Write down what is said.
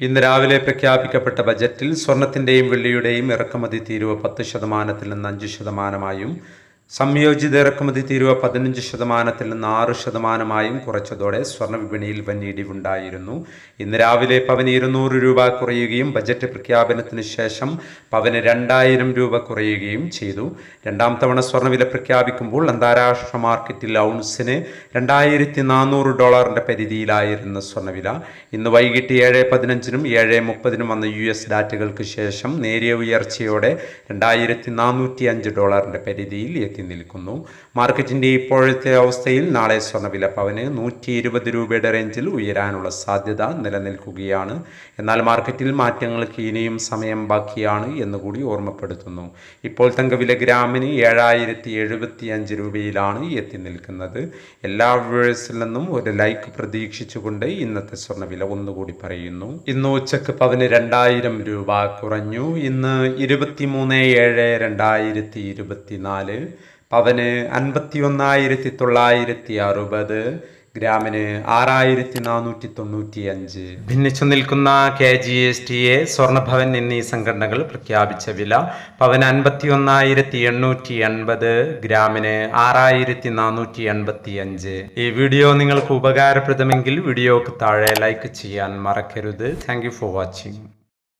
ഇന്ന് രാവിലെ പ്രഖ്യാപിക്കപ്പെട്ട ബജറ്റിൽ സ്വർണത്തിന്റെയും വെള്ളിയുടെയും ഇറക്കുമതി തീരുവ പത്ത് ശതമാനത്തിൽ നിന്ന് അഞ്ച് ശതമാനമായും സംയോജിത ഇറക്കുമതി തീരുവ പതിനഞ്ച് ശതമാനത്തിൽ നിന്ന് ആറ് ശതമാനമായും കുറച്ചതോടെ സ്വർണ വിപണിയിൽ വൻ ഇടിവുണ്ടായിരുന്നു ഇന്ന് രാവിലെ പവന് ഇരുന്നൂറ് രൂപ കുറയുകയും ബജറ്റ് പ്രഖ്യാപനത്തിന് ശേഷം പവന് രണ്ടായിരം രൂപ കുറയുകയും ചെയ്തു. രണ്ടാം തവണ സ്വർണവില പ്രഖ്യാപിക്കുമ്പോൾ അന്താരാഷ്ട്ര മാർക്കറ്റിൽ ഔൺസിന് രണ്ടായിരത്തി നാനൂറ് ഡോളറിന്റെ പരിധിയിലായിരുന്നു സ്വർണവില ഇന്ന് വൈകിട്ട് ഏഴ് പതിനഞ്ചിനും ഏഴ് മുപ്പതിനും വന്ന യു എസ് ഡാറ്റകൾക്ക് ശേഷം നേരിയ ഉയർച്ചയോടെ രണ്ടായിരത്തി നാനൂറ്റി അഞ്ച് ഡോളറിന്റെ പരിധിയിൽ എത്തി. നിൽക്കുന്നു. മാർക്കറ്റിന്റെ ഇപ്പോഴത്തെ അവസ്ഥയിൽ നാളെ സ്വർണവില പവന് നൂറ്റി ഇരുപത് രൂപയുടെ റേഞ്ചിൽ ഉയരാനുള്ള സാധ്യത നിലനിൽക്കുകയാണ്. എന്നാൽ മാർക്കറ്റിൽ മാറ്റങ്ങൾക്ക് ഇനിയും സമയം ബാക്കിയാണ് എന്നുകൂടി ഓർമ്മപ്പെടുത്തുന്നു. ഇപ്പോൾ തങ്കവില ഗ്രാമിന് ഏഴായിരത്തി എഴുപത്തി അഞ്ച് രൂപയിലാണ് എത്തി നിൽക്കുന്നത്. എല്ലാ വ്യൂവേഴ്സിൽ നിന്നും ഒരു ലൈക്ക് പ്രതീക്ഷിച്ചുകൊണ്ട് ഇന്നത്തെ സ്വർണവില ഒന്നുകൂടി പറയുന്നു. ഇന്ന് ഉച്ചയ്ക്ക് പവന് രണ്ടായിരം രൂപ കുറഞ്ഞു. ഇന്ന് ഇരുപത്തിമൂന്ന് ഏഴ് രണ്ടായിരത്തി ഇരുപത്തിനാല്. പവന് അൻപത്തി ഒന്നായിരത്തി തൊള്ളായിരത്തി അറുപത് ഗ്രാമിന് ആറായിരത്തി നാനൂറ്റി തൊണ്ണൂറ്റി അഞ്ച് ഭിന്നിച്ചു നിൽക്കുന്ന K G S T A Swarnabhavan എന്നീ സംഘടനകൾ പ്രഖ്യാപിച്ച വില പവൻ അൻപത്തി ഒന്നായിരത്തി എണ്ണൂറ്റി എൺപത് ഗ്രാമിന് ആറായിരത്തി നാനൂറ്റി എൺപത്തി അഞ്ച് ഈ വീഡിയോ നിങ്ങൾക്ക് ഉപകാരപ്രദമെങ്കിൽ വീഡിയോക്ക് താഴെ ലൈക്ക് ചെയ്യാൻ മറക്കരുത്. Thank for watching